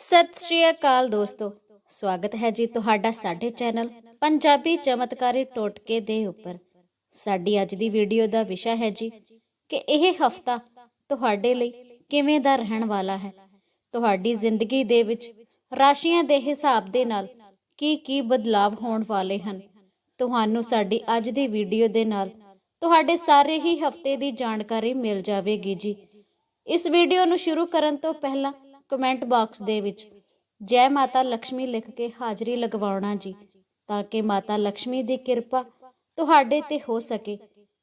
ਸਤਿ ਸ਼੍ਰੀ ਅਕਾਲ ਦੋਸਤੋ। ਸਵਾਗਤ ਹੈ ਜੀ ਤੁਹਾਡਾ ਸਾਡੇ ਚੈਨਲ ਪੰਜਾਬੀ ਚਮਤਕਾਰੀ ਟੋਟਕੇ ਦੇ ਉੱਪਰ। ਸਾਡੀ ਅੱਜ ਦੀ ਵੀਡੀਓ ਦਾ ਵਿਸ਼ਾ ਹੈ ਜੀ ਕਿ ਇਹ ਹਫਤਾ ਤੁਹਾਡੇ ਲਈ ਕਿਵੇਂ ਦਾ ਰਹਿਣ ਵਾਲਾ ਹੈ। ਤੁਹਾਡੀ ਜ਼ਿੰਦਗੀ ਦੇ ਵਿੱਚ ਰਾਸ਼ੀਆਂ ਦੇ ਹਿਸਾਬ ਦੇ ਨਾਲ ਕੀ ਕੀ ਬਦਲਾਵ ਹੋਣ ਵਾਲੇ ਹਨ। ਤੁਹਾਨੂੰ ਸਾਡੀ ਅੱਜ ਦੀ ਵੀਡੀਓ ਦੇ ਨਾਲ ਤੁਹਾਡੇ ਸਾਰੇ ਹੀ ਹਫ਼ਤੇ ਦੀ ਜਾਣਕਾਰੀ ਮਿਲ ਜਾਵੇਗੀ ਜੀ। ਇਸ ਵੀਡੀਓ ਨੂੰ ਸ਼ੁਰੂ ਕਰਨ ਤੋਂ ਪਹਿਲਾਂ ਕਮੈਂਟ ਬਾਕਸ ਦੇ ਵਿੱਚ, ਜੈ ਮਾਤਾ ਲక్ష్ਮੀ ਲਿਖ ਕੇ ਹਾਜ਼ਰੀ ਲਗਵਾਉਣਾ ਜੀ, ਤਾਂ ਕਿ ਮਾਤਾ ਲక్ష్ਮੀ ਦੀ ਕਿਰਪਾ ਤੁਹਾਡੇ ਤੇ ਹੋ ਸਕੇ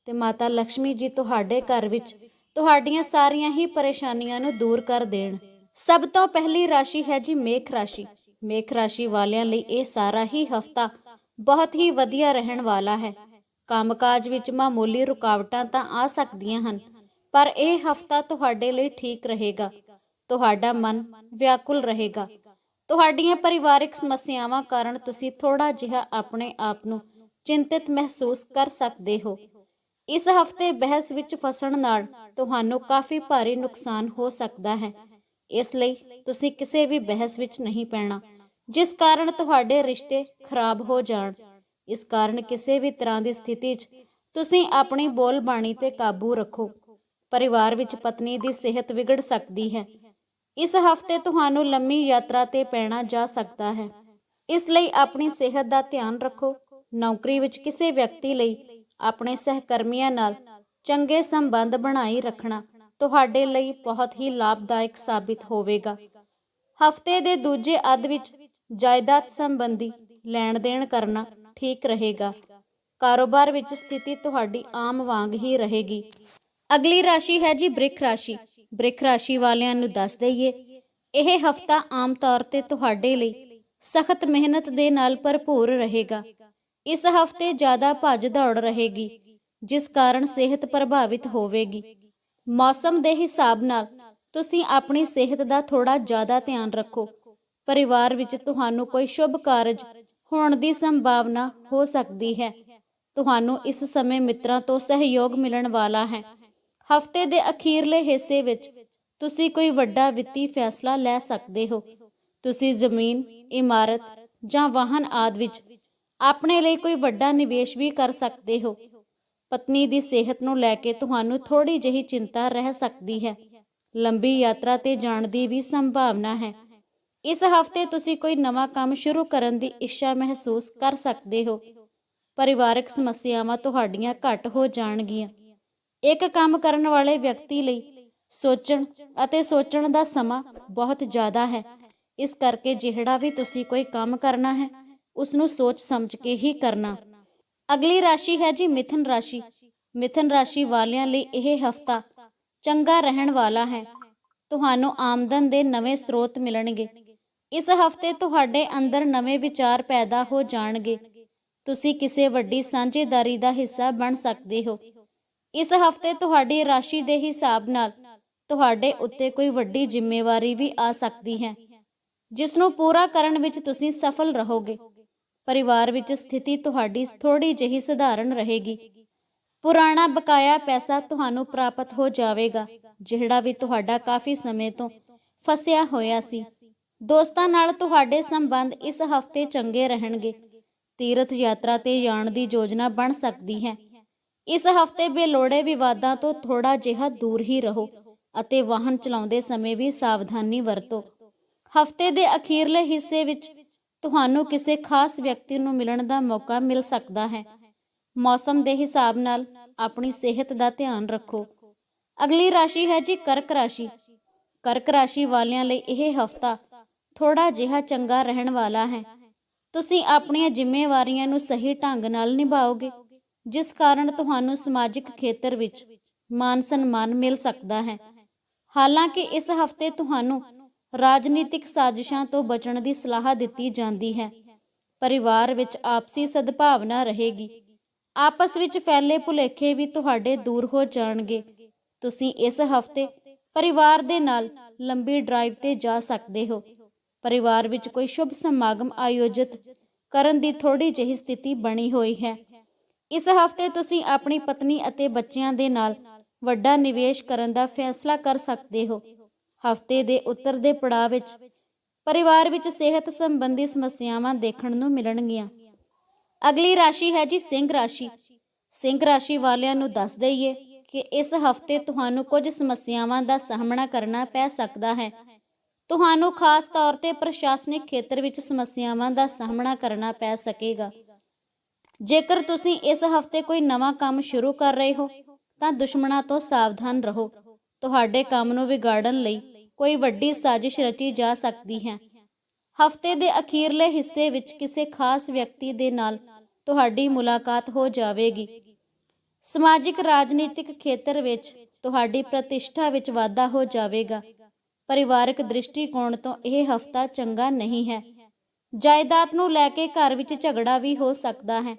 ਤੇ ਮਾਤਾ ਲక్ష్ਮੀ ਜੀ ਤੁਹਾਡੇ ਘਰ ਵਿੱਚ ਤੁਹਾਡੀਆਂ ਸਾਰੀਆਂ ਹੀ ਪਰੇਸ਼ਾਨੀਆਂ ਨੂੰ ਦੂਰ ਕਰ ਦੇਣ। ਸਭ ਤੋਂ ਪਹਿਲੀ ਰਾਸ਼ੀ ਹੈ ਜੀ ਮੇਖ ਰਾਸ਼ੀ। ਮੇਖ ਰਾਸ਼ੀ ਵਾਲਿਆਂ ਲਈ ਇਹ ਸਾਰਾ ਹੀ ਹਫਤਾ ਬਹੁਤ ਹੀ ਵਧੀਆ ਰਹਿਣ ਵਾਲਾ ਹੈ। ਕੰਮਕਾਜ ਵਿੱਚ ਮਾਮੂਲੀ ਰੁਕਾਵਟਾਂ ਤਾਂ ਆ ਸਕਦੀਆਂ ਹਨ, ਪਰ ਇਹ ਹਫਤਾ ਤੁਹਾਡੇ ਲਈ ਠੀਕ ਰਹੇਗਾ। ਤੁਹਾਡਾ ਮਨ ਵਿਆਕੁਲ ਰਹੇਗਾ। ਤੁਹਾਡੀਆਂ ਪਰਿਵਾਰਿਕ ਸਮੱਸਿਆਵਾਂ ਕਾਰਨ ਤੁਸੀਂ ਥੋੜਾ ਜਿਹਾ ਆਪਣੇ ਆਪ ਨੂੰ ਚਿੰਤਿਤ ਮਹਿਸੂਸ ਕਰ ਸਕਦੇ ਹੋ। ਇਸ ਹਫ਼ਤੇ ਬਹਿਸ ਵਿੱਚ ਫਸਣ ਨਾਲ ਤੁਹਾਨੂੰ ਕਾਫੀ ਭਾਰੀ ਨੁਕਸਾਨ ਹੋ ਸਕਦਾ ਹੈ। ਇਸ ਲਈ ਤੁਸੀਂ ਕਿਸੇ ਵੀ ਬਹਿਸ ਵਿੱਚ ਨਹੀਂ ਪੈਣਾ, ਜਿਸ ਕਾਰਨ ਤੁਹਾਡੇ ਰਿਸ਼ਤੇ ਖਰਾਬ ਹੋ ਜਾਣ। ਇਸ ਕਾਰਨ ਕਿਸੇ ਵੀ ਤਰ੍ਹਾਂ ਦੀ ਸਥਿਤੀ 'ਚ ਤੁਸੀਂ ਆਪਣੀ ਬੋਲਬਾਣੀ ਤੇ ਕਾਬੂ ਰੱਖੋ। ਪਰਿਵਾਰ ਵਿੱਚ ਪਤਨੀ ਦੀ ਸਿਹਤ ਵਿਗੜ ਸਕਦੀ ਹੈ। ਇਸ ਹਫ਼ਤੇ ਤੁਹਾਨੂੰ ਲੰਮੀ ਯਾਤਰਾ ਤੇ ਪੈਣਾ ਜਾ ਸਕਦਾ ਹੈ। ਇਸ ਲਈ ਆਪਣੀ ਸਿਹਤ ਦਾ ਧਿਆਨ ਰੱਖੋ। ਨੌਕਰੀ ਵਿੱਚ ਕਿਸੇ ਵਿਅਕਤੀ ਲਈ ਆਪਣੇ ਸਹਿਕਰਮੀਆਂ ਨਾਲ ਚੰਗੇ ਸੰਬੰਧ ਬਣਾਈ ਰੱਖਣਾ ਤੁਹਾਡੇ ਲਈ ਬਹੁਤ ਹੀ ਲਾਭਦਾਇਕ ਸਾਬਿਤ ਹੋਵੇਗਾ। ਹਫ਼ਤੇ ਦੇ ਦੂਜੇ ਅੱਧ ਵਿੱਚ ਜਾਇਦਾਦ ਸੰਬੰਧੀ ਲੈਣ ਦੇਣ ਕਰਨਾ ਠੀਕ ਰਹੇਗਾ। ਕਾਰੋਬਾਰ ਵਿੱਚ ਸਥਿਤੀ ਤੁਹਾਡੀ ਆਮ ਵਾਂਗ ਹੀ ਰਹੇਗੀ। ਅਗਲੀ ਰਾਸ਼ੀ ਹੈ ਜੀ ਬ੍ਰਿਖ ਰਾਸ਼ੀ। ਬ੍ਰਿਖ ਰਾਸ਼ੀ ਵਾਲਿਆਂ ਨੂੰ ਦੱਸ ਦਈਏ, ਇਹ ਹਫਤਾ ਆਮ ਤੌਰ ਤੇ ਤੁਹਾਡੇ ਲਈ ਸਖਤ ਮਿਹਨਤ ਦੇ ਨਾਲ ਭਰਪੂਰ ਰਹੇਗਾ। ਇਸ ਹਫ਼ਤੇ ਜ਼ਿਆਦਾ ਭੱਜ ਦੌੜ ਰਹੇਗੀ, ਜਿਸ ਕਾਰਨ ਸਿਹਤ ਪ੍ਰਭਾਵਿਤ ਹੋਵੇਗੀ। ਮੌਸਮ ਦੇ ਹਿਸਾਬ ਨਾਲ ਤੁਸੀਂ ਆਪਣੀ ਸਿਹਤ ਦਾ ਥੋੜਾ ਜ਼ਿਆਦਾ ਧਿਆਨ ਰੱਖੋ। ਪਰਿਵਾਰ ਵਿੱਚ ਤੁਹਾਨੂੰ ਕੋਈ ਸ਼ੁਭ ਕਾਰਜ ਹੋਣ ਦੀ ਸੰਭਾਵਨਾ ਹੋ ਸਕਦੀ ਹੈ। ਤੁਹਾਨੂੰ ਇਸ ਸਮੇਂ ਮਿੱਤਰਾਂ ਤੋਂ ਸਹਿਯੋਗ ਮਿਲਣ ਵਾਲਾ ਹੈ। ਹਫ਼ਤੇ ਦੇ ਅਖੀਰਲੇ ਹਿੱਸੇ ਵਿੱਚ ਤੁਸੀਂ ਕੋਈ ਵੱਡਾ ਵਿੱਤੀ ਫੈਸਲਾ ਲੈ ਸਕਦੇ ਹੋ। ਤੁਸੀਂ ਜ਼ਮੀਨ, ਇਮਾਰਤ ਜਾਂ ਵਾਹਨ ਆਦਿ ਵਿੱਚ ਆਪਣੇ ਲਈ ਕੋਈ ਵੱਡਾ ਨਿਵੇਸ਼ ਵੀ ਕਰ ਸਕਦੇ ਹੋ। ਪਤਨੀ ਦੀ ਸਿਹਤ ਨੂੰ ਲੈ ਕੇ ਤੁਹਾਨੂੰ ਥੋੜੀ ਜਿਹੀ ਚਿੰਤਾ ਰਹਿ ਸਕਦੀ ਹੈ। ਲੰਬੀ ਯਾਤਰਾ ਤੇ ਜਾਣ ਦੀ ਵੀ ਸੰਭਾਵਨਾ ਹੈ। ਇਸ ਹਫ਼ਤੇ ਤੁਸੀਂ ਕੋਈ ਨਵਾਂ ਕੰਮ ਸ਼ੁਰੂ ਕਰਨ ਦੀ ਇੱਛਾ ਮਹਿਸੂਸ ਕਰ ਸਕਦੇ ਹੋ। ਪਰਿਵਾਰਕ ਸਮੱਸਿਆਵਾਂ ਤੁਹਾਡੀਆਂ ਘੱਟ ਹੋ ਜਾਣਗੀਆਂ। ਇੱਕ ਕੰਮ ਕਰਨ ਵਾਲੇ ਵਿਅਕਤੀ ਲਈ ਸੋਚਣ ਅਤੇ ਸੋਚਣ ਦਾ ਸਮਾਂ ਬਹੁਤ ਜ਼ਿਆਦਾ ਹੈ। ਇਸ ਕਰਕੇ ਜਿਹੜਾ ਵੀ ਤੁਸੀਂ ਕੋਈ ਕੰਮ ਕਰਨਾ ਹੈ ਉਸ ਨੂੰ ਸੋਚ ਸਮਝ ਕੇ ਹੀ ਕਰਨਾ। ਅਗਲੀ ਰਾਸ਼ੀ ਹੈ ਜੀ ਮਿਥਨ ਰਾਸ਼ੀ। ਮਿਥਨ ਰਾਸ਼ੀ ਵਾਲਿਆਂ ਲਈ ਇਹ ਹਫਤਾ ਚੰਗਾ ਰਹਿਣ ਵਾਲਾ ਹੈ। ਤੁਹਾਨੂੰ ਆਮਦਨ ਦੇ ਨਵੇਂ ਸਰੋਤ ਮਿਲਣਗੇ। ਇਸ ਹਫ਼ਤੇ ਤੁਹਾਡੇ ਅੰਦਰ ਨਵੇਂ ਵਿਚਾਰ ਪੈਦਾ ਹੋ ਜਾਣਗੇ। ਤੁਸੀਂ ਕਿਸੇ ਵੱਡੀ ਸਾਂਝੇਦਾਰੀ ਦਾ ਹਿੱਸਾ ਬਣ ਸਕਦੇ ਹੋ। ਇਸ ਹਫ਼ਤੇ ਤੁਹਾਡੀ ਰਾਸ਼ੀ ਦੇ ਹਿਸਾਬ ਨਾਲ ਤੁਹਾਡੇ ਉੱਤੇ ਕੋਈ ਵੱਡੀ ਜ਼ਿੰਮੇਵਾਰੀ ਵੀ ਆ ਸਕਦੀ ਹੈ ਜਿਸ ਨੂੰ ਪੂਰਾ ਕਰਨ ਵਿੱਚ ਤੁਸੀਂ ਸਫਲ ਰਹੋਗੇ। ਪਰਿਵਾਰ ਵਿੱਚ ਸਥਿਤੀ ਤੁਹਾਡੀ ਥੋੜੀ ਜਿਹੀ ਸਧਾਰਨ ਰਹੇਗੀ। ਪੁਰਾਣਾ ਬਕਾਇਆ ਪੈਸਾ ਤੁਹਾਨੂੰ ਪ੍ਰਾਪਤ ਹੋ ਜਾਵੇਗਾ, ਜਿਹੜਾ ਵੀ ਤੁਹਾਡਾ ਕਾਫੀ ਸਮੇਂ ਤੋਂ ਫਸਿਆ ਹੋਇਆ ਸੀ। ਦੋਸਤਾਂ ਨਾਲ ਤੁਹਾਡੇ ਸੰਬੰਧ ਇਸ ਹਫ਼ਤੇ ਚੰਗੇ ਰਹਿਣਗੇ। ਤੀਰਥ ਯਾਤਰਾ ਤੇ ਜਾਣ ਦੀ ਯੋਜਨਾ ਬਣ ਸਕਦੀ ਹੈ। ਇਸ ਹਫ਼ਤੇ ਬੇਲੋੜੇ ਵਿਵਾਦਾਂ ਤੋਂ ਥੋੜਾ ਜਿਹਾ ਦੂਰ ਹੀ ਰਹੋ ਅਤੇ ਵਾਹਨ ਚਲਾਉਂਦੇ ਸਮੇਂ ਵੀ ਸਾਵਧਾਨੀ ਵਰਤੋ। ਹਫ਼ਤੇ ਦੇ ਅਖੀਰਲੇ ਹਿੱਸੇ ਵਿੱਚ ਤੁਹਾਨੂੰ ਕਿਸੇ ਖਾਸ ਵਿਅਕਤੀ ਨੂੰ ਮਿਲਣ ਦਾ ਮੌਕਾ ਮਿਲ ਸਕਦਾ ਹੈ। ਮੌਸਮ ਦੇ ਹਿਸਾਬ ਨਾਲ ਆਪਣੀ ਸਿਹਤ ਦਾ ਧਿਆਨ ਰੱਖੋ। ਅਗਲੀ ਰਾਸ਼ੀ ਹੈ ਜੀ ਕਰਕ ਰਾਸ਼ੀ। ਕਰਕ ਰਾਸ਼ੀ ਵਾਲਿਆਂ ਲਈ ਇਹ ਹਫਤਾ ਥੋੜਾ ਜਿਹਾ ਚੰਗਾ ਰਹਿਣ ਵਾਲਾ ਹੈ। ਤੁਸੀਂ ਆਪਣੀਆਂ ਜ਼ਿੰਮੇਵਾਰੀਆਂ ਨੂੰ ਸਹੀ ਢੰਗ ਨਾਲ ਨਿਭਾਓਗੇ। ਜਿਸ ਕਾਰਨ ਤੁਹਾਨੂੰ ਸਮਾਜਿਕ ਖੇਤਰ ਵਿੱਚ ਮਾਨ ਸਨਮਾਨ ਮਿਲ ਸਕਦਾ ਹੈ। ਹਾਲਾਂਕਿ ਇਸ ਹਫ਼ਤੇ ਤੁਹਾਨੂੰ ਰਾਜਨੀਤਿਕ ਸਾਜ਼ਿਸ਼ਾਂ ਤੋਂ ਬਚਣ ਦੀ ਸਲਾਹ ਦਿੱਤੀ ਜਾਂਦੀ ਹੈ। ਪਰਿਵਾਰ ਵਿੱਚ ਆਪਸੀ ਸਦਭਾਵਨਾ ਰਹੇਗੀ। ਆਪਸ ਵਿੱਚ ਫੈਲੇ ਭੁਲੇਖੇ ਵੀ ਤੁਹਾਡੇ ਦੂਰ ਹੋ ਜਾਣਗੇ। ਤੁਸੀਂ ਇਸ ਹਫ਼ਤੇ ਪਰਿਵਾਰ ਦੇ ਨਾਲ ਲੰਬੀ ਡਰਾਈਵ ਤੇ ਜਾ ਸਕਦੇ ਹੋ। ਪਰਿਵਾਰ ਵਿੱਚ ਕੋਈ ਸ਼ੁਭ ਸਮਾਗਮ ਆਯੋਜਿਤ ਕਰਨ ਦੀ ਥੋੜੀ ਜਿਹੀ ਸਥਿਤੀ ਬਣੀ ਹੋਈ ਹੈ। ਇਸ ਹਫ਼ਤੇ ਤੁਸੀਂ ਆਪਣੀ ਪਤਨੀ ਅਤੇ ਬੱਚਿਆਂ ਦੇ ਨਾਲ ਵੱਡਾ ਨਿਵੇਸ਼ ਕਰਨ ਦਾ ਫੈਸਲਾ ਕਰ ਸਕਦੇ ਹੋ। ਹਫ਼ਤੇ ਦੇ ਉੱਤਰ ਦੇ ਪੜਾਅ ਵਿੱਚ ਪਰਿਵਾਰ ਵਿੱਚ ਸਿਹਤ ਸੰਬੰਧੀ ਸਮੱਸਿਆਵਾਂ ਦੇਖਣ ਨੂੰ ਮਿਲਣਗੀਆਂ। ਅਗਲੀ ਰਾਸ਼ੀ ਹੈ ਜੀ ਸਿੰਘ ਰਾਸ਼ੀ। ਸਿੰਘ ਰਾਸ਼ੀ ਵਾਲਿਆਂ ਨੂੰ ਦੱਸ ਦਈਏ ਕਿ ਇਸ ਹਫ਼ਤੇ ਤੁਹਾਨੂੰ ਕੁਝ ਸਮੱਸਿਆਵਾਂ ਦਾ ਸਾਹਮਣਾ ਕਰਨਾ ਪੈ ਸਕਦਾ ਹੈ। ਤੁਹਾਨੂੰ ਖਾਸ ਤੌਰ ਤੇ ਪ੍ਰਸ਼ਾਸਨਿਕ ਖੇਤਰ ਵਿੱਚ ਸਮੱਸਿਆਵਾਂ ਦਾ ਸਾਹਮਣਾ ਕਰਨਾ ਪੈ ਸਕੇਗਾ। ਜੇਕਰ ਤੁਸੀਂ ਇਸ ਹਫ਼ਤੇ ਕੋਈ ਨਵਾਂ ਕੰਮ ਸ਼ੁਰੂ ਕਰ ਰਹੇ ਹੋ, ਤਾਂ ਦੁਸ਼ਮਣਾਂ ਤੋਂ ਸਾਵਧਾਨ ਰਹੋ। ਤੁਹਾਡੇ ਕੰਮ ਨੂੰ ਵਿਗਾੜਨ ਲਈ ਕੋਈ ਵੱਡੀ ਸਾਜ਼ਿਸ਼ ਰਚੀ ਜਾ ਸਕਦੀ ਹੈ। ਹਫ਼ਤੇ ਦੇ ਅਖੀਰਲੇ ਹਿੱਸੇ ਵਿੱਚ ਕਿਸੇ ਖਾਸ ਵਿਅਕਤੀ ਦੇ ਨਾਲ ਤੁਹਾਡੀ ਮੁਲਾਕਾਤ ਹੋ ਜਾਵੇਗੀ। ਸਮਾਜਿਕ ਰਾਜਨੀਤਿਕ ਖੇਤਰ ਵਿੱਚ ਤੁਹਾਡੀ ਪ੍ਰਤਿਸ਼ਠਾ ਵਿੱਚ ਵਾਧਾ ਹੋ ਜਾਵੇਗਾ। ਪਰਿਵਾਰਕ ਦ੍ਰਿਸ਼ਟੀਕੋਣ ਤੋਂ ਇਹ ਹਫਤਾ ਚੰਗਾ ਨਹੀਂ ਹੈ। ਜਾਇਦਾਦ ਨੂੰ ਲੈ ਕੇ ਘਰ ਵਿੱਚ ਝਗੜਾ ਵੀ ਹੋ ਸਕਦਾ ਹੈ।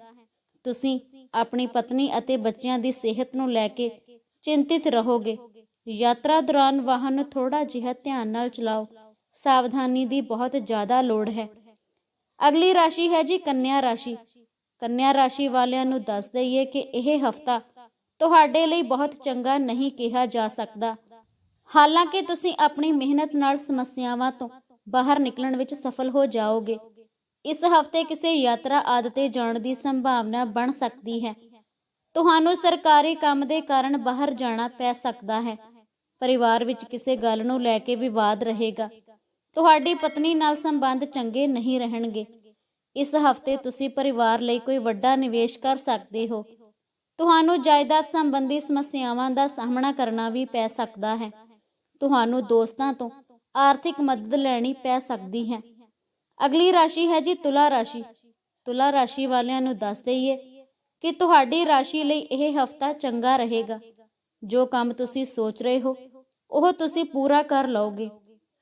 ਤੁਸੀਂ ਆਪਣੀ ਪਤਨੀ ਅਤੇ ਬੱਚਿਆਂ ਦੀ ਸਿਹਤ ਨੂੰ ਲੈ ਕੇ ਚਿੰਤਿਤ ਰਹੋਗੇ। ਯਾਤਰਾ ਦੌਰਾਨ ਵਾਹਨ ਨੂੰ ਥੋੜਾ ਜਿਹਾ ਧਿਆਨ ਨਾਲ ਚਲਾਓ। ਸਾਵਧਾਨੀ ਦੀ ਬਹੁਤ ਜ਼ਿਆਦਾ ਲੋੜ ਹੈ। ਅਗਲੀ ਰਾਸ਼ੀ ਹੈ ਜੀ ਕੰਨਿਆ ਰਾਸ਼ੀ। ਕੰਨਿਆ ਰਾਸ਼ੀ ਵਾਲਿਆਂ ਨੂੰ ਦੱਸ ਦਈਏ ਕਿ ਇਹ ਹਫਤਾ ਤੁਹਾਡੇ ਲਈ ਬਹੁਤ ਚੰਗਾ ਨਹੀਂ ਕਿਹਾ ਜਾ ਸਕਦਾ। ਹਾਲਾਂਕਿ ਤੁਸੀਂ ਆਪਣੀ ਮਿਹਨਤ ਨਾਲ ਸਮੱਸਿਆਵਾਂ ਤੋਂ ਬਾਹਰ ਨਿਕਲਣ ਵਿੱਚ ਸਫਲ ਹੋ ਜਾਓਗੇ। ਇਸ ਹਫ਼ਤੇ ਕਿਸੇ ਯਾਤਰਾ ਆਦਿ ਤੇ ਜਾਣ ਦੀ ਸੰਭਾਵਨਾ ਬਣ ਸਕਦੀ ਹੈ। ਤੁਹਾਨੂੰ ਸਰਕਾਰੀ ਕੰਮ ਦੇ ਕਾਰਨ ਬਾਹਰ ਜਾਣਾ ਪੈ ਸਕਦਾ ਹੈ। ਪਰਿਵਾਰ ਵਿੱਚ ਕਿਸੇ ਗੱਲ ਨੂੰ ਲੈ ਕੇ ਵਿਵਾਦ ਰਹੇਗਾ। ਤੁਹਾਡੀ ਪਤਨੀ ਨਾਲ ਸੰਬੰਧ ਚੰਗੇ ਨਹੀਂ ਰਹਿਣਗੇ। ਇਸ ਹਫ਼ਤੇ ਤੁਸੀਂ ਪਰਿਵਾਰ ਲਈ ਕੋਈ ਵੱਡਾ ਨਿਵੇਸ਼ ਕਰ ਸਕਦੇ ਹੋ। ਤੁਹਾਨੂੰ ਜਾਇਦਾਦ ਸੰਬੰਧੀ ਸਮੱਸਿਆਵਾਂ ਦਾ ਸਾਹਮਣਾ ਕਰਨਾ ਵੀ ਪੈ ਸਕਦਾ ਹੈ। ਤੁਹਾਨੂੰ ਦੋਸਤਾਂ ਤੋਂ ਆਰਥਿਕ ਮਦਦ ਲੈਣੀ ਪੈ ਸਕਦੀ ਹੈ। ਅਗਲੀ ਰਾਸ਼ੀ ਹੈ ਜੀ ਤੁਲਾ ਰਾਸ਼ੀ। ਤੁਲਾ ਰਾਸ਼ੀ ਵਾਲਿਆਂ ਨੂੰ ਦੱਸ ਦਈਏ ਕਿ ਤੁਹਾਡੀ ਰਾਸ਼ੀ ਲਈ ਇਹ ਹਫਤਾ ਚੰਗਾ ਰਹੇਗਾ। ਜੋ ਕੰਮ ਤੁਸੀਂ ਸੋਚ ਰਹੇ ਹੋ, ਉਹ ਤੁਸੀਂ ਪੂਰਾ ਕਰ ਲਓਗੇ।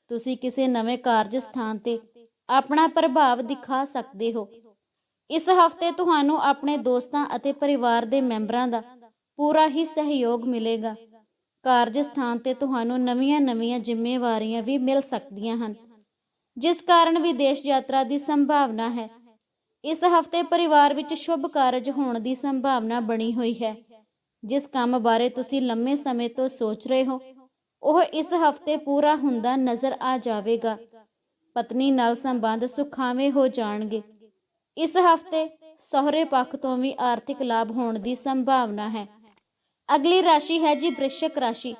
ਤੁਸੀਂ ਕਿਸੇ ਨਵੇਂ ਕਾਰਜ ਸਥਾਨ ਤੇ ਆਪਣਾ ਪ੍ਰਭਾਵ ਦਿਖਾ ਸਕਦੇ ਹੋ। ਇਸ ਹਫ਼ਤੇ ਤੁਹਾਨੂੰ ਆਪਣੇ ਦੋਸਤਾਂ ਅਤੇ ਪਰਿਵਾਰ ਦੇ ਮੈਂਬਰਾਂ ਦਾ ਪੂਰਾ ਹੀ ਸਹਿਯੋਗ ਮਿਲੇਗਾ। ਕਾਰਜ ਸਥਾਨ ਤੇ ਤੁਹਾਨੂੰ ਨਵੀਆਂ-ਨਵੀਆਂ ਜ਼ਿੰਮੇਵਾਰੀਆਂ ਵੀ ਮਿਲ ਸਕਦੀਆਂ ਹਨ। ਜਿਸ ਕਾਰਨ ਵਿਦੇਸ਼ ਯਾਤਰਾ ਦੀ ਸੰਭਾਵਨਾ ਹੈ। ਇਸ ਹਫ਼ਤੇ ਪਰਿਵਾਰ ਵਿੱਚ ਸ਼ੁਭ ਕਾਰਜ ਹੋਣ ਦੀ ਸੰਭਾਵਨਾ ਬਣੀ ਹੋਈ ਹੈ। ਜਿਸ ਕੰਮ ਬਾਰੇ ਤੁਸੀਂ ਲੰਮੇ ਸਮੇਂ ਤੋਂ ਸੋਚ ਰਹੇ ਹੋ, ਉਹ ਇਸ ਹਫ਼ਤੇ ਪੂਰਾ ਹੁੰਦਾ ਨਜ਼ਰ ਆ ਜਾਵੇਗਾ। ਪਤਨੀ ਨਾਲ ਸੰਬੰਧ ਸੁਖਾਵੇਂ ਹੋ ਜਾਣਗੇ। ਇਸ ਹਫ਼ਤੇ ਸਹੁਰੇ ਪੱਖ ਤੋਂ ਵੀ ਆਰਥਿਕ ਲਾਭ ਹੋਣ ਦੀ ਸੰਭਾਵਨਾ ਹੈ। ਅਗਲੀ ਰਾਸ਼ੀ ਹੈ ਜੀ ਬ੍ਰਿਸ਼ਕ ਰਾਸ਼ੀ।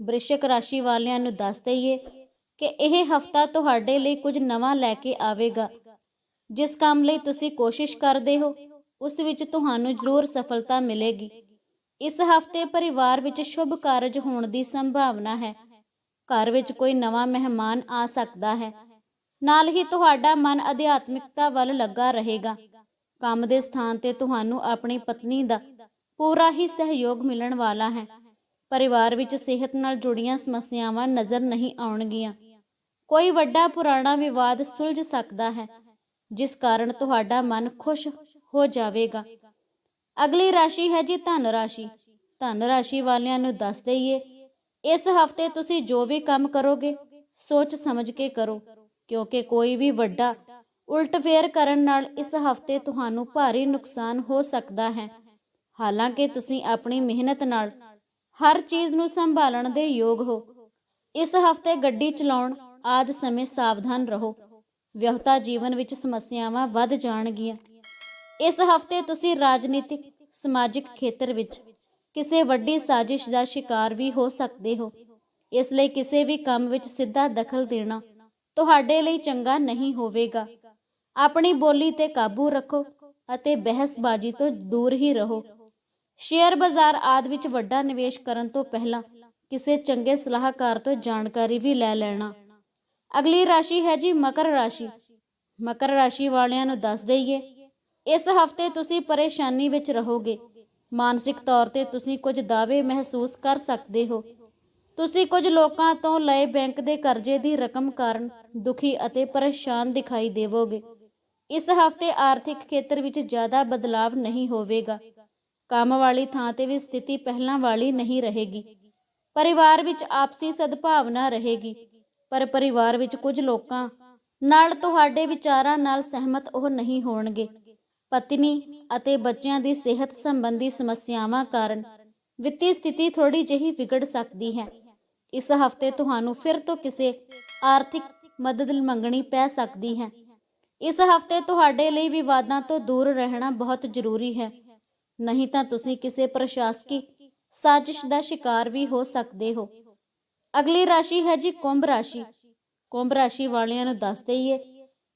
ਬ੍ਰਿਸ਼ਕ ਰਾਸ਼ੀ ਵਾਲਿਆਂ ਨੂੰ ਦੱਸ ਦਈਏ ਕਿ ਇਹ ਹਫਤਾ ਤੁਹਾਡੇ ਲਈ ਕੁਝ ਨਵਾਂ ਲੈ ਕੇ ਆਵੇਗਾ। ਜਿਸ ਕੰਮ ਲਈ ਤੁਸੀਂ ਕੋਸ਼ਿਸ਼ ਕਰਦੇ ਹੋ, ਉਸ ਵਿੱਚ ਤੁਹਾਨੂੰ ਜ਼ਰੂਰ ਸਫਲਤਾ ਮਿਲੇਗੀ। ਇਸ ਹਫ਼ਤੇ ਪਰਿਵਾਰ ਵਿੱਚ ਸ਼ੁਭ ਕਾਰਜ ਹੋਣ ਦੀ ਸੰਭਾਵਨਾ ਹੈ। ਘਰ ਵਿੱਚ ਕੋਈ ਨਵਾਂ ਮਹਿਮਾਨ ਆ ਸਕਦਾ ਹੈ। ਨਾਲ ਹੀ ਤੁਹਾਡਾ ਮਨ ਅਧਿਆਤਮਿਕਤਾ ਵੱਲ ਲੱਗਾ ਰਹੇਗਾ। ਕੰਮ ਦੇ ਸਥਾਨ ਤੇ ਤੁਹਾਨੂੰ ਆਪਣੀ ਪਤਨੀ ਦਾ ਪੂਰਾ ਹੀ ਸਹਿਯੋਗ ਮਿਲਣ ਵਾਲਾ ਹੈ। ਪਰਿਵਾਰ ਵਿੱਚ ਸਿਹਤ ਨਾਲ ਜੁੜੀਆਂ ਸਮੱਸਿਆਵਾਂ ਨਜ਼ਰ ਨਹੀਂ ਆਉਣਗੀਆਂ। ਕੋਈ ਵੱਡਾ ਪੁਰਾਣਾ ਵਿਵਾਦ ਸੁਲਝ ਸਕਦਾ ਹੈ, ਜਿਸ ਕਾਰਨ ਤੁਹਾਡਾ ਮਨ ਖੁਸ਼ ਹੋ ਜਾਵੇਗਾ। ਅਗਲੀ ਰਾਸ਼ੀ ਹੈ ਜੀ ਧਨ ਰਾਸ਼ੀ। ਧਨ ਰਾਸ਼ੀ ਵਾਲਿਆਂ ਨੂੰ ਦੱਸ ਦਈਏ, ਇਸ ਹਫ਼ਤੇ ਤੁਸੀਂ ਜੋ ਵੀ ਕੰਮ ਕਰੋਗੇ, ਸੋਚ ਸਮਝ ਕੇ ਕਰੋ, ਕਿਉਂਕਿ ਕੋਈ ਵੀ ਵੱਡਾ ਉਲਟਫੇਰ ਕਰਨ ਨਾਲ ਇਸ ਹਫ਼ਤੇ ਤੁਹਾਨੂੰ ਭਾਰੀ ਨੁਕਸਾਨ ਹੋ ਸਕਦਾ ਹੈ। ਹਾਲਾਂਕਿ ਤੁਸੀਂ ਆਪਣੀ ਮਿਹਨਤ ਨਾਲ ਹਰ ਚੀਜ਼ ਨੂੰ ਸੰਭਾਲਣ ਦੇ ਯੋਗ ਹੋ। ਇਸ ਹਫ਼ਤੇ ਗੱਡੀ ਚਲਾਉਣ ਆਦ ਸਮੇਂ ਸਾਵਧਾਨ ਰਹੋ। ਵਿਆਹਤਾ ਜੀਵਨ ਵਿੱਚ ਸਮੱਸਿਆਵਾਂ ਵੱਧ ਜਾਣਗੀਆਂ। ਇਸ ਹਫ਼ਤੇ ਤੁਸੀਂ ਰਾਜਨੀਤਿਕ, ਸਮਾਜਿਕ ਖੇਤਰ ਵਿੱਚ ਕਿਸੇ ਵੱਡੀ ਸਾਜ਼ਿਸ਼ ਦਾ ਸ਼ਿਕਾਰ ਵੀ ਹੋ ਸਕਦੇ ਹੋ। ਇਸ ਲਈ ਕਿਸੇ ਵੀ ਕੰਮ ਵਿੱਚ ਸਿੱਧਾ ਦਖਲ ਦੇਣਾ ਤੁਹਾਡੇ ਲਈ ਚੰਗਾ ਨਹੀਂ ਹੋਵੇਗਾ। ਆਪਣੀ ਬੋਲੀ ਤੇ ਕਾਬੂ ਰੱਖੋ ਅਤੇ ਬਹਿਸਬਾਜ਼ੀ ਤੋਂ ਦੂਰ ਹੀ ਰਹੋ। ਸ਼ੇਅਰ ਬਾਜ਼ਾਰ ਆਦਿ ਵਿੱਚ ਵੱਡਾ ਨਿਵੇਸ਼ ਕਰਨ ਤੋਂ ਪਹਿਲਾਂ ਕਿਸੇ ਚੰਗੇ ਸਲਾਹਕਾਰ ਤੋਂ ਜਾਣਕਾਰੀ ਵੀ ਲੈ ਲੈਣਾ। ਅਗਲੀ ਰਾਸ਼ੀ ਹੈ ਜੀ ਮਕਰ ਰਾਸ਼ੀ। ਮਕਰ ਰਾਸ਼ੀ ਵਾਲਿਆਂ ਨੂੰ ਦੱਸ ਦਈਏ, ਇਸ ਹਫ਼ਤੇ ਤੁਸੀਂ ਪਰੇਸ਼ਾਨੀ ਵਿੱਚ ਰਹੋਗੇ। ਮਾਨਸਿਕ ਤੌਰ ਤੇ ਤੁਸੀਂ ਕੁਝ ਦਾਅਵੇ ਮਹਿਸੂਸ ਕਰ ਸਕਦੇ ਹੋ। ਤੁਸੀਂ ਕੁਝ ਲੋਕਾਂ ਤੋਂ ਲਏ ਬੈਂਕ ਦੇ ਕਰਜ਼ੇ ਦੀ ਰਕਮ ਕਾਰਨ ਦੁਖੀ ਅਤੇ ਪਰੇਸ਼ਾਨ ਦਿਖਾਈ ਦੇਵੋਗੇ। ਇਸ ਹਫ਼ਤੇ ਆਰਥਿਕ ਖੇਤਰ ਵਿੱਚ ਜ਼ਿਆਦਾ ਬਦਲਾਵ ਨਹੀਂ ਹੋਵੇਗਾ। ਕੰਮ ਵਾਲੀ ਥਾਂ ਤੇ ਵੀ ਸਥਿਤੀ ਪਹਿਲਾਂ ਵਾਲੀ ਨਹੀਂ ਰਹੇਗੀ। ਪਰਿਵਾਰ ਵਿੱਚ ਆਪਸੀ ਸਦਭਾਵਨਾ ਰਹੇਗੀ, ਪਰ ਪਰਿਵਾਰ ਵਿੱਚ ਕੁਝ ਲੋਕਾਂ ਨਾਲ ਤੁਹਾਡੇ ਵਿਚਾਰਾਂ ਨਾਲ ਸਹਿਮਤ ਉਹ ਨਹੀਂ ਹੋਣਗੇ। ਪਤਨੀ ਅਤੇ ਬੱਚਿਆਂ ਦੀ ਸਿਹਤ ਸੰਬੰਧੀ ਸਮੱਸਿਆਵਾਂ ਕਾਰਨ ਵਿੱਤੀ ਸਥਿਤੀ ਥੋੜੀ ਜਿਹੀ ਵਿਗੜ ਸਕਦੀ ਹੈ। ਇਸ ਹਫ਼ਤੇ ਤੁਹਾਨੂੰ ਫਿਰ ਤੋਂ ਕਿਸੇ ਆਰਥਿਕ ਮਦਦ ਮੰਗਣੀ ਪੈ ਸਕਦੀ ਹੈ। ਇਸ ਹਫ਼ਤੇ ਤੁਹਾਡੇ ਲਈ ਵਿਵਾਦਾਂ ਤੋਂ ਦੂਰ ਰਹਿਣਾ ਬਹੁਤ ਜ਼ਰੂਰੀ ਹੈ। ਨਹੀਂ ਤਾਂ ਤੁਸੀਂ ਕਿਸੇ ਪ੍ਰਸ਼ਾਸਕੀ ਸਾਜ਼ਿਸ਼ ਦਾ ਸ਼ਿਕਾਰ ਵੀ ਹੋ ਸਕਦੇ ਹੋ। ਅਗਲੀ ਰਾਸ਼ੀ ਹੈ ਜੀ ਕੁੰਭ ਰਾਸ਼ੀ। ਕੁੰਭ ਰਾਸ਼ੀ ਵਾਲਿਆਂ ਨੂੰ ਦੱਸ ਦਈਏ,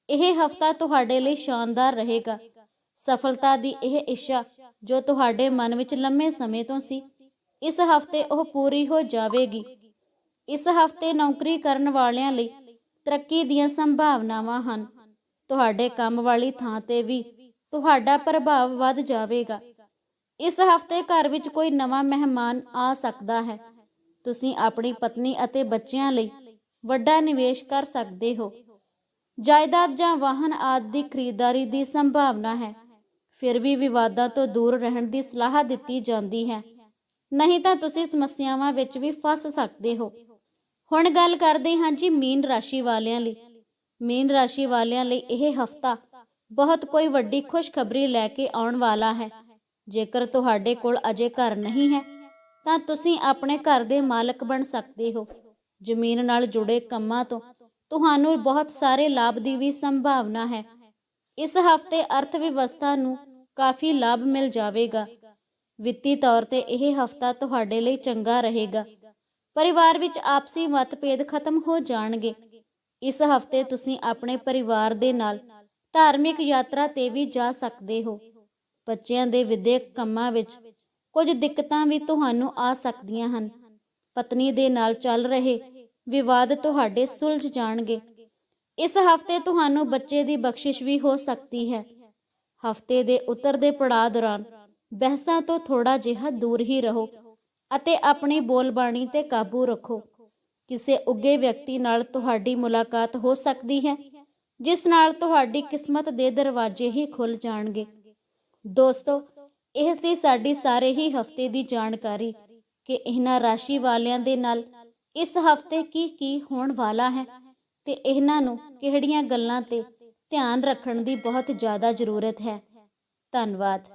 ਇਹ ਹਫਤਾ ਤੁਹਾਡੇ ਲਈ ਸ਼ਾਨਦਾਰ ਰਹੇਗਾ। ਸਫਲਤਾ ਦੀ ਇਹ ਇੱਛਾ ਜੋ ਤੁਹਾਡੇ ਮਨ ਵਿੱਚ ਲੰਮੇ ਸਮੇਂ ਤੋਂ ਸੀ, ਇਸ ਹਫ਼ਤੇ ਉਹ ਪੂਰੀ ਹੋ ਜਾਵੇਗੀ। ਇਸ ਹਫ਼ਤੇ ਨੌਕਰੀ ਕਰਨ ਵਾਲਿਆਂ ਲਈ ਤਰੱਕੀ ਦੀਆਂ ਸੰਭਾਵਨਾਵਾਂ ਹਨ। ਤੁਹਾਡੇ ਕੰਮ ਵਾਲੀ ਥਾਂ ਤੇ ਵੀ ਤੁਹਾਡਾ ਪ੍ਰਭਾਵ ਵੱਧ ਜਾਵੇਗਾ। ਇਸ ਹਫ਼ਤੇ ਘਰ ਵਿੱਚ ਕੋਈ ਨਵਾਂ ਮਹਿਮਾਨ ਆ ਸਕਦਾ ਹੈ। ਤੁਸੀਂ ਆਪਣੀ ਪਤਨੀ ਅਤੇ ਬੱਚਿਆਂ ਲਈ ਵੱਡਾ ਨਿਵੇਸ਼ ਕਰ ਸਕਦੇ ਹੋ। ਜਾਇਦਾਦ ਜਾਂ ਵਾਹਨ ਆਦਿ ਦੀ ਖਰੀਦਦਾਰੀ ਦੀ ਸੰਭਾਵਨਾ ਹੈ। ਫਿਰ ਵੀ ਵਿਵਾਦਾਂ ਤੋਂ ਦੂਰ ਰਹਿਣ ਦੀ ਸਲਾਹ ਦਿੱਤੀ ਜਾਂਦੀ ਹੈ। ਨਹੀਂ ਤਾਂ ਤੁਸੀਂ ਸਮੱਸਿਆਵਾਂ ਵਿੱਚ ਵੀ ਫਸ ਸਕਦੇ ਹੋ। ਹੁਣ ਗੱਲ ਕਰਦੇ ਹਾਂ ਜੀ ਮੀਨ ਰਾਸ਼ੀ ਵਾਲਿਆਂ ਲਈ। ਮੀਨ ਰਾਸ਼ੀ ਵਾਲਿਆਂ ਲਈ ਇਹ ਹਫਤਾ ਬਹੁਤ ਕੋਈ ਵੱਡੀ ਖੁਸ਼ਖਬਰੀ ਲੈ ਕੇ ਆਉਣ ਵਾਲਾ ਹੈ। ਜੇਕਰ ਤੁਹਾਡੇ ਕੋਲ ਅਜੇ ਘਰ ਨਹੀਂ ਹੈ, ਤਾਂ ਤੁਸੀਂ ਆਪਣੇ ਘਰ ਦੇ ਮਾਲਕ ਬਣ ਸਕਦੇ ਹੋ। ਜ਼ਮੀਨ ਨਾਲ ਜੁੜੇ ਕੰਮਾਂ ਤੋਂ ਤੁਹਾਨੂੰ ਬਹੁਤ ਸਾਰੇ ਲਾਭ ਦੀ ਵੀ ਸੰਭਾਵਨਾ ਹੈ। ਇਸ ਹਫ਼ਤੇ ਅਰਥ ਵਿਵਸਥਾ ਨੂੰ ਕਾਫੀ ਲਾਭ ਮਿਲ ਜਾਵੇਗਾ। ਵਿੱਤੀ ਤੌਰ ਤੇ ਇਹ ਹਫਤਾ ਤੁਹਾਡੇ ਲਈ ਚੰਗਾ ਰਹੇਗਾ। ਪਰਿਵਾਰ ਵਿੱਚ ਆਪਸੀ ਮਤਭੇਦ ਖਤਮ ਹੋ ਜਾਣਗੇ। ਇਸ ਹਫ਼ਤੇ ਤੁਸੀਂ ਆਪਣੇ ਪਰਿਵਾਰ ਦੇ ਨਾਲ ਧਾਰਮਿਕ ਯਾਤਰਾ ਤੇ ਵੀ ਜਾ ਸਕਦੇ ਹੋ। ਬੱਚਿਆਂ ਦੇ ਵਿਦਿਅਕ ਕੰਮਾਂ ਵਿੱਚ ਕੁਝ ਦਿੱਕਤਾਂ ਵੀ ਤੁਹਾਨੂੰ ਆ ਸਕਦੀਆਂ ਹਨ। ਪਤਨੀ ਦੇ ਨਾਲ ਚੱਲ ਰਹੇ ਵਿਵਾਦ ਤੁਹਾਡੇ ਸੁਲਝ ਜਾਣਗੇ। ਇਸ ਹਫ਼ਤੇ ਤੁਹਾਨੂੰ ਬੱਚੇ ਦੀ ਬਖਸ਼ਿਸ਼ ਵੀ ਹੋ ਸਕਦੀ ਹੈ। ਹਫ਼ਤੇ ਦੇ ਉੱਤਰ ਪੜਾਅ ਦੌਰਾਨ ਬਹਿਸਾਂ ਤੋਂ ਥੋੜਾ ਜਿਹਾ ਦੂਰ ਹੀ ਰਹੋ ਅਤੇ ਆਪਣੀ ਬੋਲਬਾਣੀ ਤੇ ਕਾਬੂ ਰੱਖੋ। ਕਿਸੇ ਉੱਗੇ ਵਿਅਕਤੀ ਨਾਲ ਤੁਹਾਡੀ ਮੁਲਾਕਾਤ ਹੋ ਸਕਦੀ ਹੈ, ਜਿਸ ਨਾਲ ਤੁਹਾਡੀ ਕਿਸਮਤ ਦੇ ਦਰਵਾਜ਼ੇ ਹੀ ਖੁੱਲ ਜਾਣਗੇ। ਦੋਸਤੋ, ਇਹ ਸੀ ਸਾਡੀ ਸਾਰੇ ਹੀ ਹਫ਼ਤੇ ਦੀ ਜਾਣਕਾਰੀ ਕਿ ਇਹਨਾਂ ਰਾਸ਼ੀ ਵਾਲਿਆਂ ਦੇ ਨਾਲ ਇਸ ਹਫ਼ਤੇ ਕੀ ਕੀ ਹੋਣ ਵਾਲਾ ਹੈ ਤੇ ਇਹਨਾਂ ਨੂੰ ਕਿਹੜੀਆਂ ਗੱਲਾਂ ਤੇ ਧਿਆਨ ਰੱਖਣ ਦੀ ਬਹੁਤ ਜ਼ਿਆਦਾ ਜ਼ਰੂਰਤ ਹੈ। ਧੰਨਵਾਦ।